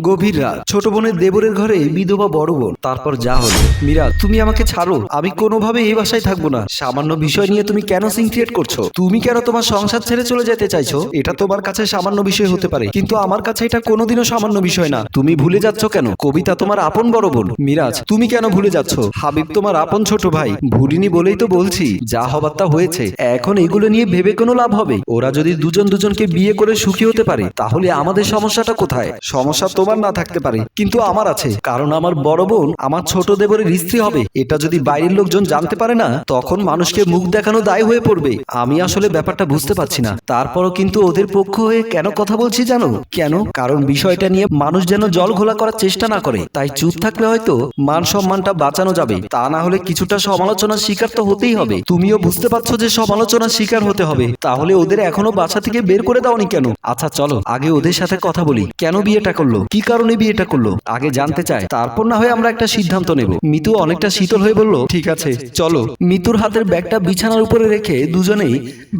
গভীর রাত। ছোট বোনের দেবরের ঘরে বিধবা বড় বোন। তারপর যা হলো। মীরা, তুমি আমাকে ছাড়ো। আমি কোনোভাবে এই বাসায় থাকব না। সামান্য বিষয় নিয়ে তুমি কেন সিন ক্রিয়েট করছ? তুমি কেন তোমার সংসার ছেড়ে চলে যেতে চাইছো? এটা তোমার কাছে সামান্য বিষয় হতে পারে। কিন্তু আমার কাছে এটা কোনোদিনও সামান্য বিষয় না। তুমি ভুলে যাচ্ছ কেন? কবিতা তোমার আপন বড় বোন। মিরাজ তুমি কেন ভুলে যাচ্ছ? হাবিব তোমার আপন ছোট ভাই। ভুলিনি বলেই তো বলছি, যা হবার তা হয়েছে। এখন এগুলো নিয়ে ভেবে কোনো লাভ হবে? ওরা যদি দুজন দুজনকে বিয়ে করে সুখী হতে পারে, তাহলে আমাদের সমস্যাটা কোথায়? সমস্যা তোমার না থাকতে পারে, কিন্তু আমার আছে। কারণ আমার বড় বোন আমার ছোট দেবরের স্ত্রী হবে। এটা যদি বাইরের লোকজন জানতে পারে না, তখন মানুষকে মুখ দেখানো দায় হয়ে পড়বে। আমি আসলে ব্যাপারটা বুঝতে পারছি না। তারপরও কিন্তু ওদের পক্ষ হয়ে কেন কথা বলছি জানো? কেন? কারণ বিষয়টা নিয়ে মানুষ যেন জল ঘোলা করার চেষ্টা না করে। তাই চুপ থাকলে হয়তো মান সম্মানটা বাঁচানো যাবে। তা না হলে কিছুটা সমালোচনার শিকার তো হতেই হবে। তুমিও বুঝতে পারছ যে সমালোচনার শিকার হতে হবে। তাহলে ওদের এখনও বাসা থেকে বের করে দাওনি কেন? আচ্ছা চলো, আগে ওদের সাথে কথা বলি। কেন বিয়েটা করল? কি কারণে বিয়ে এটা করল? আগে জানতে চায়, তারপর না হয় আমরা একটা সিদ্ধান্ত নেব। মিতু অনেকটা শীতল হয়ে বলল, ঠিক আছে, চলো। মিতুর হাতের ব্যাগটা বিছানার উপরে রেখে দুজনেই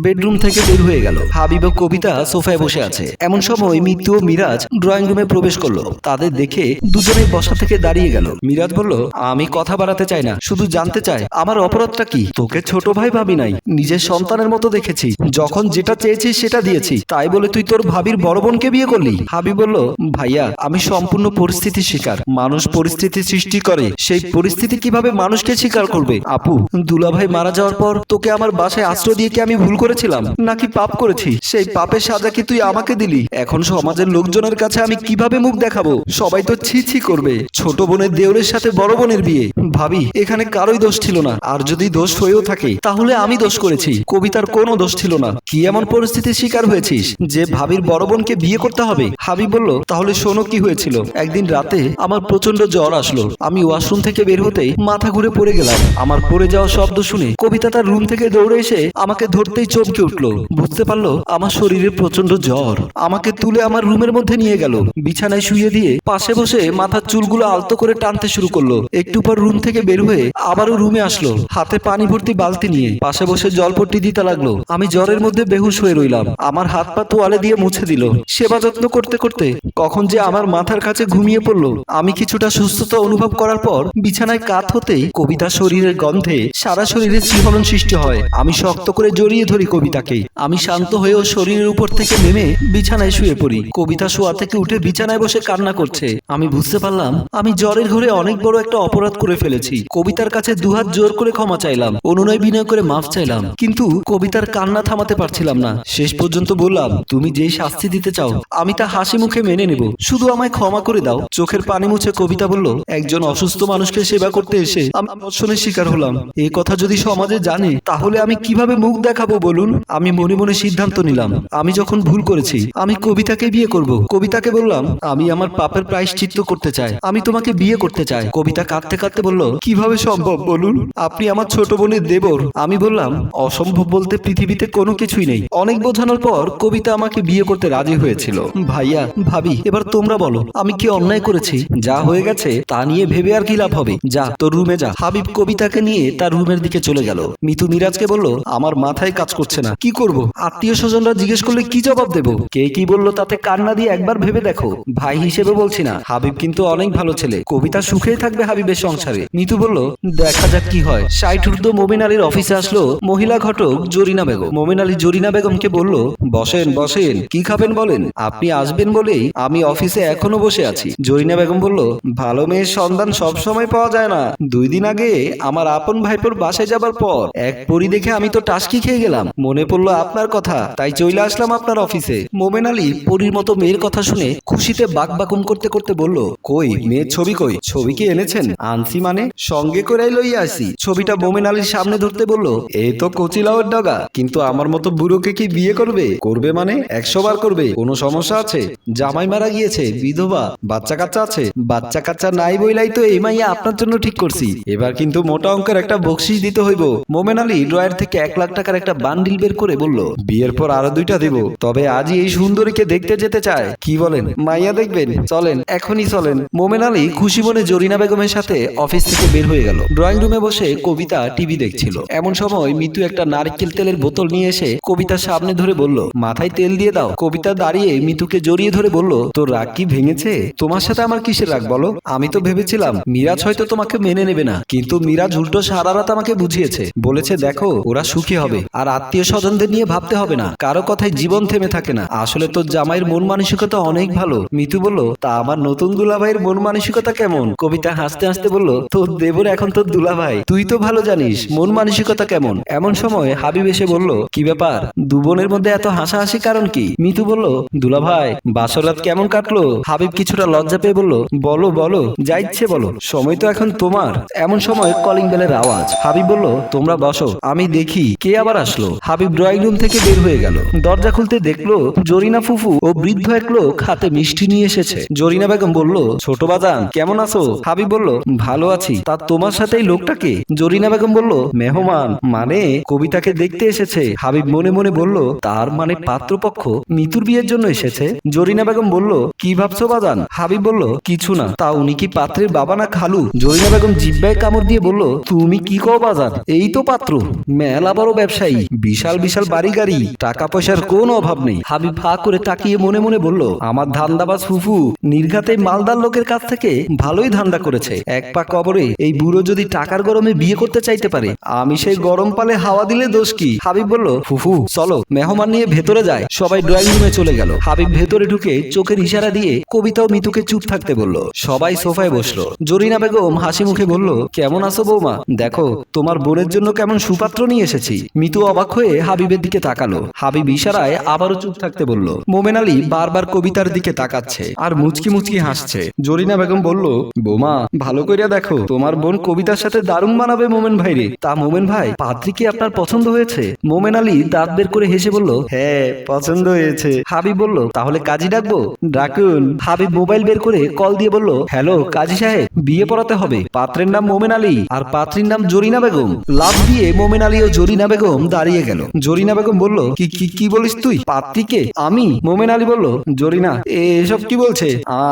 বেডরুম থেকে বের হয়ে গেল। হাবিব ও কবিতা সোফায় বসে আছে। এমন সময় মিতু ও মিরাজ ড্রয়িং রুমে প্রবেশ করল। তাদের দেখে দুজনেই বসা থেকে দাঁড়িয়ে গেল। মিরাজ বলল, আমি কথা বাড়াতে চাই না, শুধু জানতে চাই, আমার অপরাধটা কি? তোকে ছোট ভাই ভাবি নাই, নিজের সন্তানের মতো দেখেছি। যখন যেটা চেয়েছিস সেটা দিয়েছি, তাই বলে তুই তোর ভাবির বড় বোনকে বিয়ে করলি? হাবি বলল, ভাইয়া আমি সম্পূর্ণ পরিস্থিতি শিকার। মানুষ পরিস্থিতি সৃষ্টি করে। সেই পরিস্থিতি কীভাবে মানুষকে স্বীকার করবে? আপু দুলাভাই মারা যাওয়ার পর তোকে আমার বাসায় আশ্রয় দিয়ে কি আমি ভুল করেছিলাম? নাকি পাপ করেছি? সেই পাপের সাজা কি তুই আমাকে দিলি? এখন সমাজের লোকজনের কাছে আমি কীভাবে মুখ দেখাবো? সবাই তো ছি ছি করবে। ছোট বোনের দেওরের সাথে বড় বোনের বিয়ে। ভাবি এখানে কারোই দোষ ছিল না। আর যদি দোষ হয়েও থাকে তাহলে আমি দোষ করেছি। কবিতার কোনো দোষ ছিল না। কি এমন পরিস্থিতির শিকার হয়েছিস? যে ভাবির বড় বোনকে বিয়ে করতে হবে? হাবি বলল তাহলে শোনো কি হয়েছিল? একদিন রাতে আমার প্রচণ্ড জ্বর আসলো। আমি ওয়াশরুম থেকে বের হতেই মাথা ঘুরে পড়ে গেলাম। আমার পড়ে যাওয়া শব্দ শুনে কবিতা তার রুম থেকে দৌড়ে এসে আমাকে ধরতেই চমকে উঠল। বুঝতে পারল আমার শরীরে প্রচণ্ড জ্বর। আমাকে তুলে আমার রুমের মধ্যে নিয়ে গেল। বিছানায় শুয়ে দিয়ে পাশে বসে মাথার চুলগুলো আলতো করে টানতে শুরু করল। একটু পর রুম থেকে বের হয়ে আবারও রুমে আসলো। হাতে পানি ভর্তি বালতি নিয়ে পাশে বসে জলপট্টি দিতে লাগল। আমি জ্বরের মধ্যে বেহুশ হয়ে রইলাম। আমার হাত পা তোয়ালে দিয়ে মুছে দিল। সেবা যত্ন করতে করতে কখন যে আমার মাথার কাছে ঘুমিয়ে পড়ল। আমি কিছুটা সুস্থতা অনুভব করার পর বিছানায় কাত হতেই কবিতা শরীরের গন্ধে সারা শরীরে শিহরণ সৃষ্টি হয়। আমি শক্ত করে জড়িয়ে ধরি কবিতাকে। আমি শান্ত হয়েও শরীরের উপর থেকে নেমে বিছানায় শুয়ে পড়ি। কবিতা শোয়া থেকে উঠে বিছানায় বসে কান্না করছে। আমি বুঝতে পারলাম, আমি জ্বরের ঘরে অনেক বড় একটা অপরাধ করে ফেলেছি। কবিতার কাছে দুহাত জোর করে ক্ষমা চাইলাম, অনুনয় বিনয় করে মাফ চাইলাম। কিন্তু কবিতার কান্না থামাতে পারছিলাম না। শেষ পর্যন্ত বললাম, তুমি যেই শাস্তি দিতে চাও, আমি তা হাসি মুখে মেনে নেব। শুধু আমায় ক্ষমা করে দাও। চোখের পানি মুছে কবিতা বলল, একজন অসুস্থ মানুষকে সেবা করতে এসে আমি দর্শনের শিকার হলাম। এই কথা যদি সমাজে জানে, তাহলে আমি কীভাবে মুখ দেখাবো বলুন? আমি মনে মনে সিদ্ধান্ত নিলাম। আমি যখন ভুল করেছি, আমি কবিতাকে বিয়ে করব। কবিতাকে বললাম, আমি আমার পাপের প্রায়শ্চিত্ত করতে চাই। আমি তোমাকে বিয়ে করতে চাই। কবিতা কাঁদতে কাঁদতে বলল, কীভাবে সম্ভব বলুন? আপনি আমার ছোট বোনের দেবর। আমি বললাম, অসম্ভব বলতে পৃথিবীতে কোনো কিছুই নেই। অনেক বোঝানোর পর কবিতা আমাকে বিয়ে করতে রাজি হয়েছিল। ভাইয়া, ভাবি, এবার তোমরা বলো, আমি কি অন্যায় করেছি? যা হয়ে গেছে, তা নিয়ে ভেবে আর কি লাভ হবে? যা, তোর রুমে যা। হাবিব কবিতাকে নিয়ে তার রুমের দিকে চলে গেল। মিতু মিরাজকে বলল, আমার মাথায় কাজ করছে না। কি করব? আত্মীয় স্বজনরা জিজ্ঞেস করলে, কি জবাব দেব? কে কি বলল তাতে কান্না দিয়ে একবার ভেবে দেখো। ভাই হিসেবে বলছি না। হাবিব কিন্তু অনেক ভালো ছেলে। কবিতা সুখেই থাকবে হাবিবের সংসারে। মিতু বলল, দেখা যাক কি হয়। ষাট ঊর্ধ্ব মোমিন আলীর অফিসে আসলো মহিলা ঘটক জরিনা বেগম। মোমিন আলী জরিনা বেগমকে বলল, বসেন বসেন। কি খাবেন বলেন? আপনি আসবেন বলেই আমি অফিসে এখনও বসে আছি। জরিনা বেগম বলল, ভালো মেয়ের সন্ধান সব সময় পাওয়া যায় না। দুই দিন আগে আমার আপন ভাইপোর বাসায় যাবার পর এক পরি দেখে আমি তো টাসকি খেয়ে গেলাম। মনে পড়ল আপনার কথা, তাই চলে আসলাম আপনার অফিসে। মোমেন আলী পরির মতো মেয়ের কথা শুনে খুশিতে বাক বাকুম করতে করতে বলল, কই, মেয়ের ছবি কই? ছবি কি এনেছেন? আনছি মানে? সঙ্গে করে লইয়া আসি। ছবিটা মোমেন আলীর সামনে ধরতে বলল এই তো কচিলাওয়ের ডগা, কিন্তু আমার মতো বুড়োকে কি বিয়ে করবে? করবে মানে? একশো বার করবে, কোনো সমস্যা আছে? জামাই মারা গিয়েছে বিধবা বাচ্চা কাচ্চা আছে? বাচ্চা কাচ্চা নাই বইলাই তো এই মাইয়া আপনার জন্য ঠিক করছি। এবার কিন্তু মোটা অঙ্কের একটা বকশিস দিতে হইব। মোমেন আলী ড্রয়ার থেকে এক লাখ টাকার একটা বান্ডিল বের করে বলল, বিয়ের পর আরও দুইটা দেব। তবে আজই এই সুন্দরীকে দেখতে যেতে চায়। কি বলেন? মাইয়া দেখবেন, চলেন, এখনই চলেন। মোমেন আলী খুশি মনে জরিনা বেগমের সাথে অফিস থেকে বের হয়ে গেল। ড্রয়িং রুমে বসে কবিতা টিভি দেখছিল। এমন সময় মিতু একটা নারকেল তেলের বোতল নিয়ে এসে কবিতার সামনে ধরে বলল, মাথায় তেল দিয়ে দাও। কবিতা দাঁড়িয়ে মিতুকে জড়িয়ে ধরে বলল, তোর রাগ কি কি ভেঙেছে? তোমার সাথে আমার কিসের রাগ বলো? আমি তো ভেবেছিলাম মিরাজ হয়তো তোমাকে মেনে নেবে না। কিন্তু মিরাজ উল্টো সারা রাত আমাকে বুঝিয়েছে। বলেছে দেখো ওরা সুখী হবে। আর আত্মীয় স্বজনদের নিয়ে ভাবতে হবে না। কারও কথায় জীবন থেমে থাকে না। আসলে তোর জামাইয়ের মন মানসিকতা অনেক ভালো। মিতু বলল তা আমার নতুন দুলাভাইয়ের মন মানসিকতা কেমন? কবিতা হাসতে হাসতে বলল তোর দেবর এখন তোর দুলাভাই। তুই তো ভালো জানিস মন মানসিকতা কেমন? এমন সময় হাবিব এসে বলল কি ব্যাপার? দু বোনের মধ্যে এত হাসাহাসি কারণ কি? মিতু বলল দুলাভাই বাসরাত কেমন কাটলো? হাবিব কিছুটা লজ্জা পেয়ে বলল, বলো বলো, যা ইচ্ছে বলো, সময় তো এখন তোমার। এমন সময় কলিং বেলের আওয়াজ। হাবিব বলল, তোমরা বসো, আমি দেখি কে আবার আসলো। হাবিব ড্রয়িং রুম থেকে বের হয়ে গেল। দরজা খুলতে দেখল, জরিনা ফুফু ও বৃদ্ধ এক লোক হাতে মিষ্টি নিয়ে এসেছে। জরিনা বেগম বলল, ছোট বাজান, কেমন আছো? হাবিব বলল, ভালো আছি। তা তোমার সাথে এই লোকটাকে জরিনা বেগম বলল, মেহমান মানে কবিতাকে দেখতে এসেছে। হাবিব মনে মনে বলল, তার মানে পাত্রপক্ষ মিতুর বিয়ের জন্য এসেছে? জরিনা বেগম বলল, কি ভাবছ বাজান। হাবিব বলল, কিছু না, তা উনি কি পাত্রের বাবা না খালু? জরিনা বেগম জিব্বায় কামড় দিয়ে বলল, তুমি কি কও বাজান? এই তো পাত্র। মেলা বড় ব্যবসায়ী, বিশাল বিশাল বাড়ি গাড়ি টাকা পয়সার কোনো অভাব নেই। হাবিব ফা করে তাকিয়ে মনে মনে বলল, আমার ধান্দাবাজ ফুফু নির্ঘাতে মালদার লোকের কাছ থেকে ভালোই ধান্দা করেছে। এক পা কবরে এই বুড়ো যদি টাকার গরমে বিয়ে করতে চাইতে পারে, আমি সেই গরম পালে হাওয়া দিলে দোষ কি? হাবিব বলল, ফুফু, চলো, মেহমান নিয়ে ভেতরে যায়। সবাই ড্রয়িং রুমে চলে গেল। হাবিব ভেতরে ঢুকে চোখের ইশারা দিয়ে কবিতা ও মিতুকে চুপ থাকতে বলল। সবাই সোফায় বসল। জরিনা বেগম হাসি মুখে বলল, কেমন আছো বৌমা? দেখো, তোমার বোনের জন্য কেমন সুপাত্র নিয়ে এসেছি। মিতু অবাক হয়ে হাবিবের দিকে তাকালো। হাবিব ইশারায় আবারও চুপ থাকতে বলল, মোমেন আলী বারবার কবিতার দিকে তাকাচ্ছে আর মুচকি মুচকি হাসছে। জরিনা বেগম বলল, বোমা, ভালো করিয়া দেখো, তোমার বোন কবিতার সাথে দারুণ বানাবে মোমেন ভাই রে তা মোমেন ভাই, পাত্রী কি আপনার পছন্দ হয়েছে? মোমেন আলী দাঁত বের করে হেসে বলল হ্যাঁ পছন্দ হয়েছে। হাবিব বলল, তাহলে কাজী ডাকবো? ডাকুন হাবিব মোবাইল বের করে কল দিয়ে বলল, হ্যালো, কাজী সাহেব, বিয়ে পড়াতে হবে। পাত্রের নাম মোমেন আলী আর পাত্রীর নাম জরিনা বেগম। লাভ দিয়ে মোমেন আলী ও জরিনা বেগম দাঁড়িয়ে গেল। জরিনা বেগম বলল, কি কি কি বলিস তুই? পাত্রীকে? আমি? মোমেন আলী বলল, জরিনা এসব কি বলছে?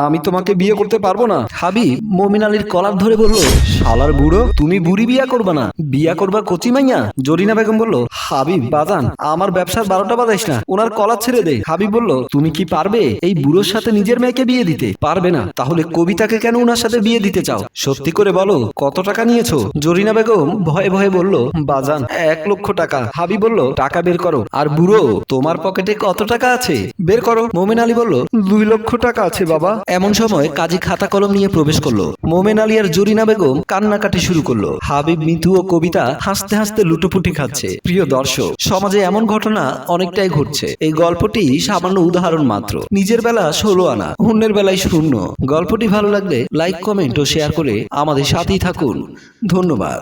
আমি তোমাকে বিয়ে করতে পারব না। হাবিব মোমিন আলীর কলার ধরে বলল, শালার বুড়ো, তুমি বুড়ি বিয়া করবা না। বিয়া করবা কচি মাইয়া? জরিনা বেগম বলল হাবিব বাজান, আমার ব্যবসার বারোটা বাজাইস না, ওনার কলার ছেড়ে দে। হাবিব বলল, তুমি কি পারবে? এই বুড়োর সাথে নিজের মেয়েকে বিয়ে দিতে পারবে না। তাহলে কবিতাকে কেন ওনার সাথে বিয়ে দিতে চাও? সত্যি করে বলো, কত টাকা নিয়েছো? জরিনা বেগম ভয়ে ভয়ে বলল, বাজান, এক লক্ষ টাকা। হাবি বলল, টাকা বের করো। আর বুড়ো, তোমার পকেটে কত টাকা আছে? বের করো। মোমেন আলী বলল, দুই লক্ষ টাকা আছে বাবা। এমন সময় কাজী খাতা কলম নিয়ে প্রবেশ করল। মোমেন আলী আর জরিনা বেগম কান্নাকাটি শুরু করল। হাবিব, মিতু ও কবিতা হাসতে হাসতে লুটোপুটি খাচ্ছে। প্রিয় দর্শক, সমাজে এমন ঘটনা অনেকটাই ঘটছে। এই গল্পটি সামান্য উদাহরণ মাত্র। নিজের বেলা ষোলো আনা। অন্যের বেলায় শূন্য। গল্পটি ভালো লাগলে লাইক কমেন্ট ও শেয়ার করে আমাদের সাথেই থাকুন। ধন্যবাদ।